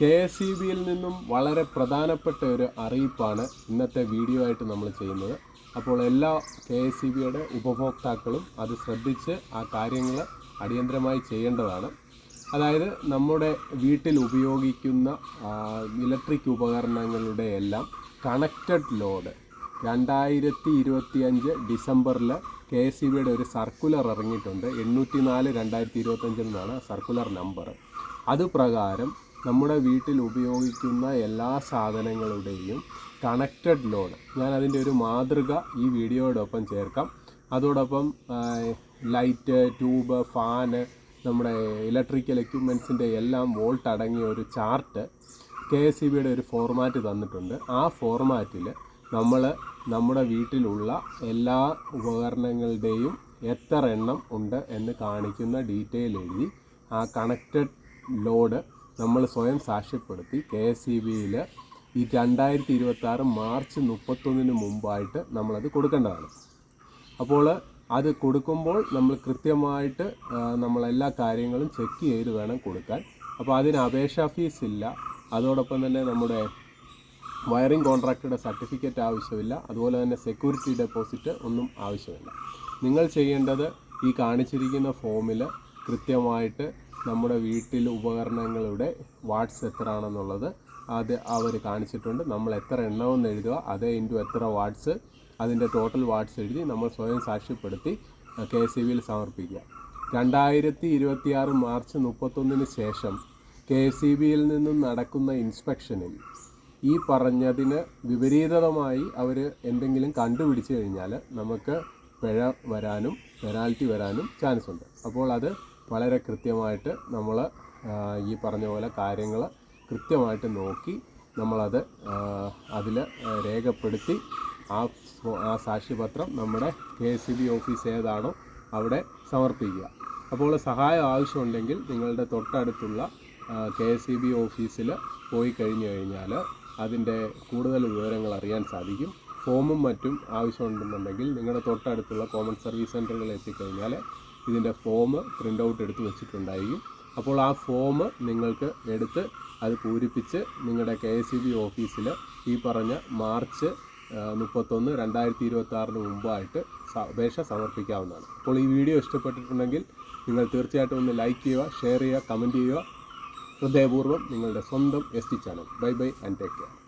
K S E ബിയിൽ നിന്നും വളരെ പ്രധാനപ്പെട്ട ഒരു അറിയിപ്പാണ് ഇന്നത്തെ വീഡിയോ ആയിട്ട് നമ്മൾ ചെയ്യുന്നത്. അപ്പോൾ എല്ലാ കെ എസ് ഇ ബിയുടെ ഉപഭോക്താക്കളും അത് ശ്രദ്ധിച്ച് ആ കാര്യങ്ങൾ അടിയന്തരമായി ചെയ്യേണ്ടതാണ്. അതായത് നമ്മുടെ വീട്ടിൽ ഉപയോഗിക്കുന്ന ഇലക്ട്രിക് ഉപകരണങ്ങളുടെ എല്ലാം കണക്റ്റഡ് ലോഡ്. രണ്ടായിരത്തി ഇരുപത്തി അഞ്ച് ഡിസംബറിൽ കെ എസ് ഇ ബിയുടെ ഒരു സർക്കുലർ ഇറങ്ങിയിട്ടുണ്ട്. എണ്ണൂറ്റി നാല് രണ്ടായിരത്തി ഇരുപത്തഞ്ചിൽ നിന്നാണ് സർക്കുലർ നമ്പർ അത് പ്രകാരം നമ്മുടെ വീട്ടിൽ ഉപയോഗിക്കുന്ന എല്ലാ സാധനങ്ങളുടെയും കണക്റ്റഡ് ലോഡ് ഞാൻ അതിന്റെ ഒരു മാതൃക ഈ വീഡിയോയോടൊപ്പം ചേർക്കാം. അതോടൊപ്പം ലൈറ്റ് ട്യൂബ് ഫാന് നമ്മുടെ ഇലക്ട്രിക്കൽ എക്യുപ്മെൻസിന്റെ എല്ലാം വോൾട്ട് അടങ്ങിയ ഒരു ചാർട്ട് കെ എസ് സി ബിയുടെ ഒരു ഫോർമാറ്റ് തന്നിട്ടുണ്ട്. ആ ഫോർമാറ്റിൽ നമ്മൾ നമ്മുടെ വീട്ടിലുള്ള എല്ലാ ഉപകരണങ്ങളുടെയും എത്ര എണ്ണം ഉണ്ട് എന്ന് കാണിക്കുന്ന ഡീറ്റെയിൽ എഴുതി ആ കണക്റ്റഡ് ലോഡ് നമ്മൾ സ്വയം സാക്ഷ്യപ്പെടുത്തി കെ എസ് ഇ ബിയിൽ ഈ രണ്ടായിരത്തി ഇരുപത്തി ആറ് മാർച്ച് മുപ്പത്തൊന്നിന് മുമ്പായിട്ട് നമ്മളത് കൊടുക്കേണ്ടതാണ്. അപ്പോൾ അത് കൊടുക്കുമ്പോൾ നമ്മൾ കൃത്യമായിട്ട് നമ്മളെല്ലാ കാര്യങ്ങളും ചെക്ക് ചെയ്ത് വേണം കൊടുക്കാൻ. അപ്പോൾ അതിന് അപേക്ഷാ ഫീസ് ഇല്ല. അതോടൊപ്പം തന്നെ നമ്മുടെ വയറിംഗ് കോൺട്രാക്ടറുടെ സർട്ടിഫിക്കറ്റ് ആവശ്യമില്ല. അതുപോലെ തന്നെ സെക്യൂരിറ്റി ഡെപ്പോസിറ്റ് ഒന്നും ആവശ്യമില്ല. നിങ്ങൾ ചെയ്യേണ്ടത് ഈ കാണിച്ചിരിക്കുന്ന ഫോമിൽ കൃത്യമായിട്ട് നമ്മുടെ വീട്ടിൽ ഉപകരണങ്ങളുടെ വാട്ട്സ് എത്രയാണെന്നുള്ളത് അത് അവർ കാണിച്ചിട്ടുണ്ട്. നമ്മൾ എത്ര എണ്ണമെന്ന് എഴുതുക. അതേ ഇന്റു എത്ര വാട്ട്സ് അതിന്റെ ടോട്ടൽ വാട്ട്സ് എഴുതി നമ്മൾ സ്വയം സാക്ഷ്യപ്പെടുത്തി കെ എസ് ബിയിൽ സമർപ്പിക്കുക. രണ്ടായിരത്തി ഇരുപത്തിയാറ് മാർച്ച് മുപ്പത്തൊന്നിന് ശേഷം കെ ഇ ബിയിൽ നിന്നും നടക്കുന്ന ഇൻസ്പെക്ഷനിൽ ഈ പറഞ്ഞതിന് വിപരീതമായി അവർ എന്തെങ്കിലും കണ്ടുപിടിച്ചു കഴിഞ്ഞാൽ നമുക്ക് പിഴ വരാനും പെനാൽറ്റി വരാനും ചാൻസ് ഉണ്ട് അപ്പോൾ അത് വളരെ കൃത്യമായിട്ട് നമ്മൾ ഈ പറഞ്ഞ പോലെ കാര്യങ്ങൾ കൃത്യമായിട്ട് നോക്കി നമ്മളത് അതിൽ രേഖപ്പെടുത്തി ആ ആ സാക്ഷ്യപത്രം നമ്മുടെ കെ എസ് ബി ഓഫീസ് ഏതാണോ അവിടെ സമർപ്പിക്കുക. അപ്പോൾ സഹായം ആവശ്യമുണ്ടെങ്കിൽ നിങ്ങളുടെ തൊട്ടടുത്തുള്ള കെ എസ് ഇ ബി ഓഫീസിൽ പോയി കഴിഞ്ഞു കഴിഞ്ഞാൽ അതിന്റെ കൂടുതൽ വിവരങ്ങൾ അറിയാൻ സാധിക്കും. ഫോമും മറ്റും ആവശ്യമുണ്ടെന്നുണ്ടെങ്കിൽ നിങ്ങളുടെ തൊട്ടടുത്തുള്ള കോമൺ സർവീസ് സെന്ററുകളിൽ എത്തിക്കഴിഞ്ഞാൽ ഇതിന്റെ ഫോം പ്രിന്റ് ഔട്ട് എടുത്ത് വെച്ചിട്ടുണ്ടായിരിക്കും. അപ്പോൾ ആ ഫോം നിങ്ങൾക്ക് എടുത്ത് അത് പൂരിപ്പിച്ച് നിങ്ങളുടെ കെ എസ് ബി ഓഫീസിൽ ഈ പറഞ്ഞ മാർച്ച് മുപ്പത്തൊന്ന് രണ്ടായിരത്തി ഇരുപത്തി ആറിന് മുമ്പായിട്ട് അപേക്ഷ സമർപ്പിക്കാവുന്നതാണ്. അപ്പോൾ ഈ വീഡിയോ ഇഷ്ടപ്പെട്ടിട്ടുണ്ടെങ്കിൽ നിങ്ങൾ തീർച്ചയായിട്ടും ഒന്ന് ലൈക്ക് ചെയ്യുക ഷെയർ ചെയ്യുക കമന്റ് ചെയ്യുക. ഹൃദയപൂർവം നിങ്ങളുടെ സ്വന്തം S T channel bye bye and take care